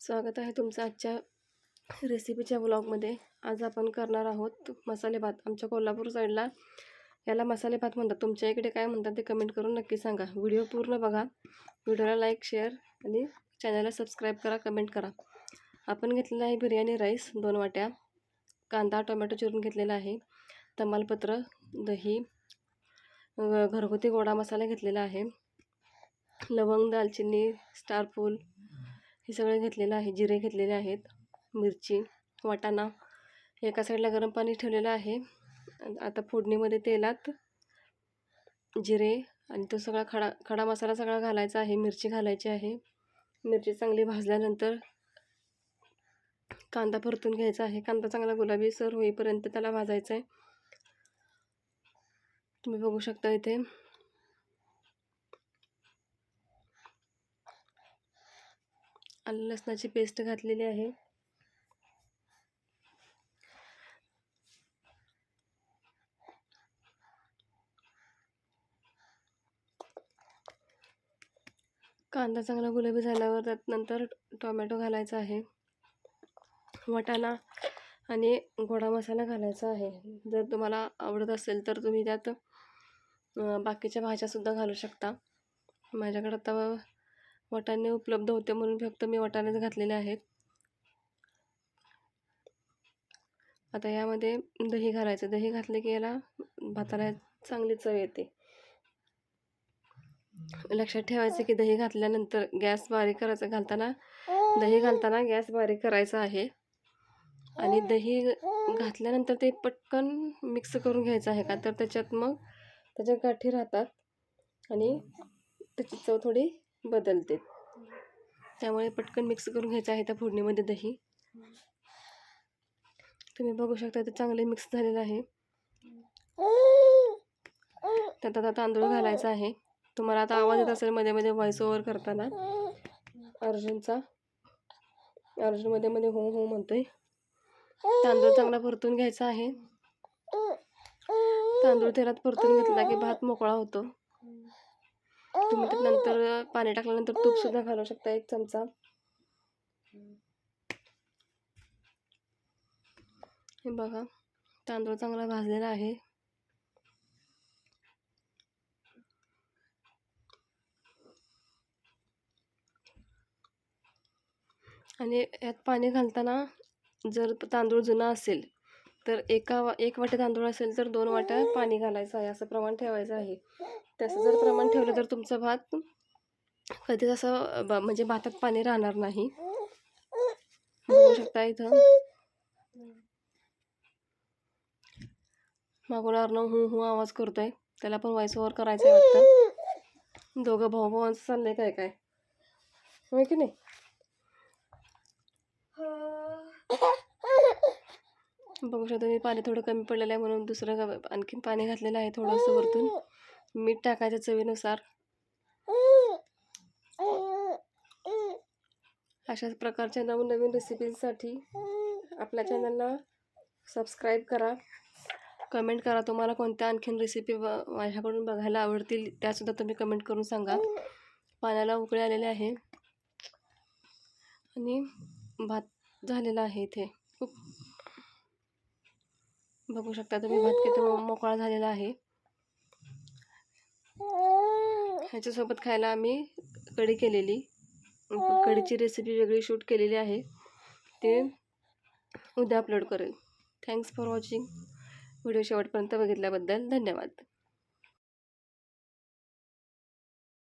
स्वागत आहे तुमचं आजच्या रेसिपीच्या ब्लॉगमध्ये आज आपण करणार आहोत मसाले भात. आमच्या कोल्हापूर साईडला याला मसाले भात म्हणतात. तुमच्या इकडे काय म्हणतात ते कमेंट करून नक्की सांगा. व्हिडिओ पूर्ण बघा. व्हिडिओला लाईक शेअर आणि चॅनलला सबस्क्राईब करा कमेंट करा. आपण घेतलेला आहे बिर्याणी राईस दोन वाट्या. कांदा टोमॅटो चिरून घेतलेला आहे. तमालपत्र दही घरगुती गोडा मसाला घेतलेला आहे. लवंग दालचिनी स्टारफूल हे सगळं घेतलेलं आहे. जिरे घेतलेले आहेत. मिरची वाटाणा. एका साईडला गरम पाणी ठेवलेलं आहे. आता फोडणीमध्ये तेलात जिरे आणि तो सगळा खडा खडा मसाला सगळा घालायचा आहे. मिरची घालायची आहे. मिरची चांगली भाजल्यानंतर कांदा परतून घ्यायचा आहे. कांदा चांगला गुलाबी सर होईपर्यंत त्याला भाजायचा आहे तुम्ही बघू शकता इथे. आलं लसणाची पेस्ट घातलेली आहे. कांदा चांगला गुलाबी झाल्यावर त्यात नंतर टोमॅटो घालायचा आहे. वाटाणा आणि गोडा मसाला घालायचा आहे. जर तुम्हाला आवडत असेल तर तुम्ही त्यात बाकीच्या भाज्यासुद्धा घालू शकता. माझ्याकडे आता वाटाणे उपलब्ध होते म्हणून फक्त मी वाटाणेच घातलेले आहेत. आता यामध्ये दही घालायचं. दही घातले की याला भाताला चांगली चव येते. लक्षात ठेवायचं की दही घातल्यानंतर गॅस बारीक करायचा. घालताना दही घालताना गॅस बारीक करायचा आहे. आणि दही घातल्यानंतर ते पटकन मिक्स करून घ्यायचं आहे का? तर त्याच्यात मग त्याच्या गाठी राहतात. आणि त्याची चव थोडी बदलते. त्यामुळे पटकन मिक्स करून घ्यायचं आहे त्या फोडणीमध्ये दही. तुम्ही बघू शकता ते चांगले मिक्स झालेलं आहे. त्यात आता तांदूळ घालायचा आहे. तुम्हाला आता आवाज येत असेल मध्ये मध्ये व्हॉइस ओव्हर करताना. अर्जुनचा. अर्जुनमध्ये मध्ये हो हो म्हणतोय. तांदूळ चांगला परतून घ्यायचा आहे. तांदूळ तेलात परतून घेतला की भात मोकळा होतो. तुम्ही त्यात नंतर पाणी टाकल्यानंतर तूप सुद्धा घालू शकता एक चमचा. हे बघा तांदूळ चांगला भाजलेला आहे. आणि यात पाणी घालताना जर तांदूळ जुना असेल तर एका वा एक वाटे तांदूळ असेल तर दोन वाट्या पाणी घालायचं आहे असं प्रमाण ठेवायचं आहे. तसं जर प्रमाण ठेवलं तर तुमचा भात कधीच असं ब- म्हणजे भातात पाणी राहणार नाही. बघू शकता इथं. मागून अर्णव हू हू आवाज करतोय. त्याला पण व्हॉइस ओव्हर करायचं आहे वाटतं. दोघं भाऊ भावांचं चाललंय काय काय. होय की नाही? बघू शकता मी पाणी थोडं कमी पडलेलं आहे म्हणून दुसरं आणखीन पाणी घातलेलं आहे थोडंसं वरतून. मीठ टाकायचं चवीनुसार. अशाच प्रकारच्या नवनवीन रेसिपींसाठी आपल्या चॅनलला सबस्क्राईब करा. कमेंट करा तुम्हाला कोणत्या आणखीन रेसिपी माझ्याकडून बघायला आवडतील त्यासुद्धा तुम्ही कमेंट करून सांगा. पाण्याला उकळे आलेले आहे. आणि भात झालेला आहे इथे. खूप बघू शकता तुम्ही भात किती मोकळा झालेला आहे. ह्याच्यासोबत खायला आम्ही कढी केलेली. कढीची रेसिपी वेगळी शूट केलेली आहे. ते उद्या अपलोड करेल. थँक्स फॉर वॉचिंग व्हिडिओ शेवटपर्यंत बघितल्याबद्दल धन्यवाद.